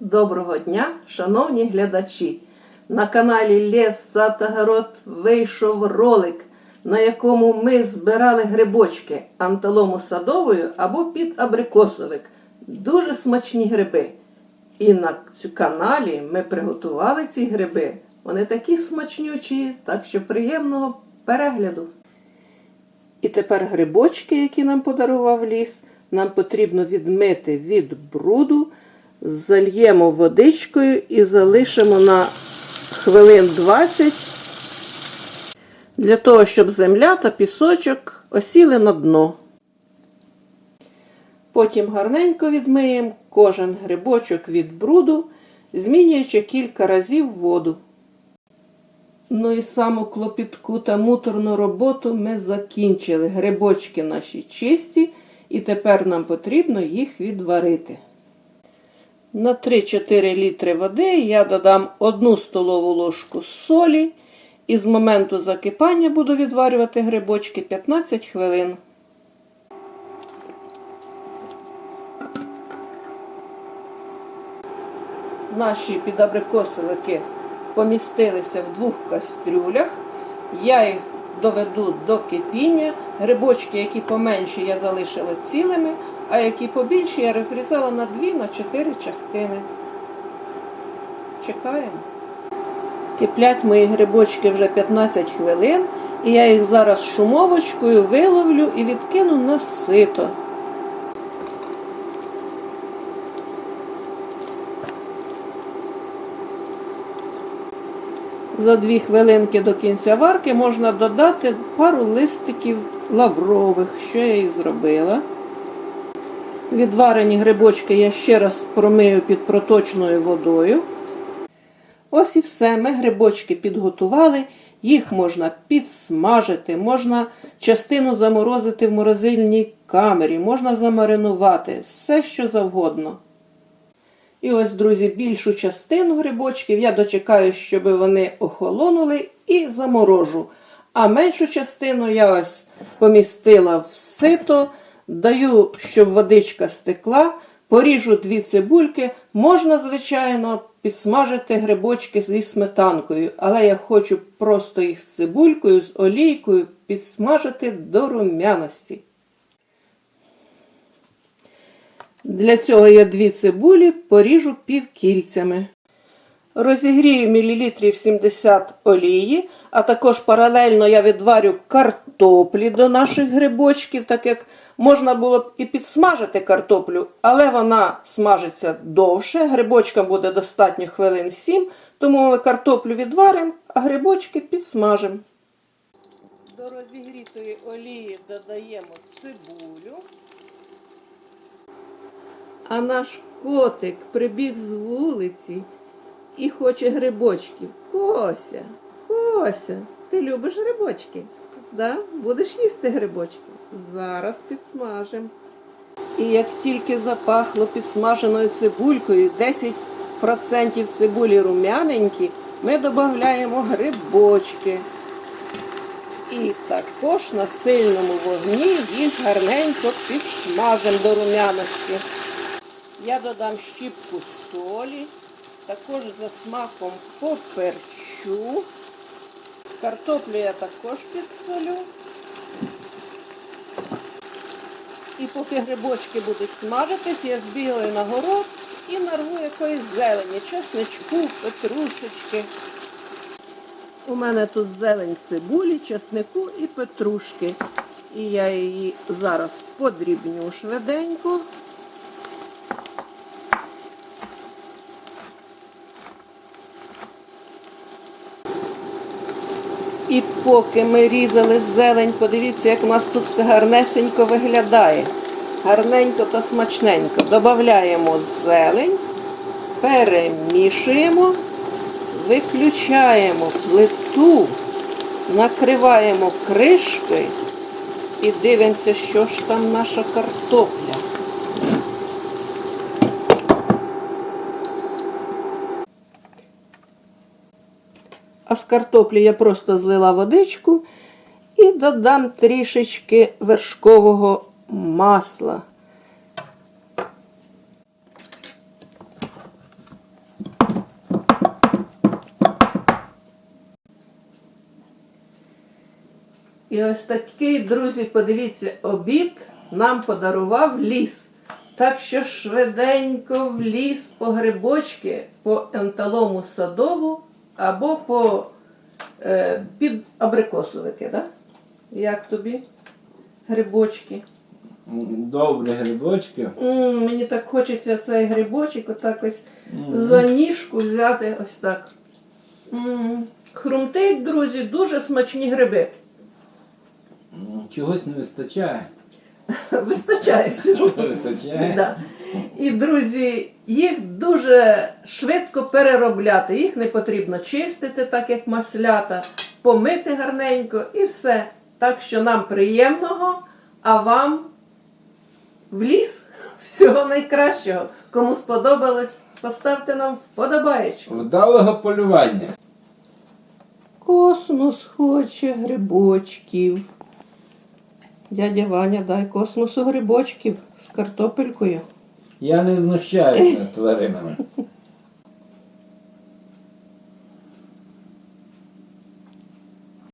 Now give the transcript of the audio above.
Доброго дня, шановні глядачі! На каналі Лес Сад та Город вийшов ролик, на якому ми збирали грибочки анталому садовою або під абрикосовик. Дуже смачні гриби. І на каналі ми приготували ці гриби. Вони такі смачнючі, так що приємного перегляду. І тепер грибочки, які нам подарував ліс, нам потрібно відмити від бруду, зальємо водичкою і залишимо на хвилин 20 для того, щоб земля та пісочок осіли на дно. Потім гарненько відмиємо кожен грибочок від бруду, змінюючи кілька разів воду. Ну і саму клопітку та муторну роботу ми закінчили. Грибочки наші чисті, і тепер нам потрібно їх відварити. На 3-4 літри води я додам 1 столову ложку солі і з моменту закипання буду відварювати грибочки 15 хвилин. Наші підабрикосовики помістилися в двох кастрюлях. Я їх доведу до кипіння. Грибочки, які поменші, я залишила цілими, а які побільші, я розрізала на 2 на 4 частини. Чекаємо. Киплять мої грибочки вже 15 хвилин, і я їх зараз шумовочкою виловлю і відкину на сито. За дві хвилинки до кінця варки можна додати пару листиків лаврових, що я і зробила. Відварені грибочки я ще раз промию під проточною водою. Ось і все. Ми грибочки підготували. Їх можна підсмажити, можна частину заморозити в морозильній камері, можна замаринувати, все що завгодно. І ось, друзі, більшу частину грибочків я дочекаю, щоб вони охолонули і заморожу. А меншу частину я ось помістила в сито, даю, щоб водичка стекла, поріжу дві цибульки. Можна, звичайно, підсмажити грибочки зі сметанкою, але я хочу просто їх з цибулькою, з олійкою підсмажити до рум'яності. Для цього я дві цибулі поріжу півкільцями. Розігрію мілілітрів 70 олії, а також паралельно я відварю картоплі до наших грибочків, так як можна було б і підсмажити картоплю, але вона смажиться довше. Грибочкам буде достатньо хвилин 7, тому ми картоплю відваримо, а грибочки підсмажимо. До розігрітої олії додаємо цибулю. А наш котик прибіг з вулиці і хоче грибочків. Кося, Кося, ти любиш грибочки? Да? Будеш їсти грибочки? Зараз підсмажимо. І як тільки запахло підсмаженою цибулькою, 10% цибулі рум'яненькі, ми додаємо грибочки. І також на сильному вогні їх гарненько підсмажимо до рум'яності. Я додам щіпку солі, також за смаком поперчу. Картоплю я також підсолю. І поки грибочки будуть смажитись, я збігаю на город і нарву якоїсь зелені, чесничку, петрушечки. У мене тут зелень цибулі, чеснику і петрушки. І я її зараз подрібню швиденько. І поки ми різали зелень, подивіться, як у нас тут все гарнесенько виглядає. Гарненько та смачненько. Додаємо зелень, перемішуємо, виключаємо плиту, накриваємо кришкою і дивимося, що ж там наша картопля. а з картоплі я просто злила водичку і додам трішечки вершкового масла. І ось такий, друзі, подивіться, обід нам подарував ліс. Так що швиденько в ліс по грибочки по енталому садову або по е, під абрикосовики, да? Як тобі грибочки? М, Добрі грибочки. М, мені так хочеться цей грибочок отак ось за ніжку взяти ось так. М, Хрумтить, друзі, дуже смачні гриби. М, Чогось не вистачає. Вистачає всього. Не вистачає. Да. І, друзі, їх дуже швидко переробляти. Їх не потрібно чистити, так як маслята, помити гарненько і все. Так що нам приємного, а вам в ліс всього найкращого. Кому сподобалось, поставте нам вподобаєчку. Вдалого полювання. Космос хоче грибочків. Дядя Ваня, дай космосу грибочків з картопелькою. Я не знущаюсь над тваринами.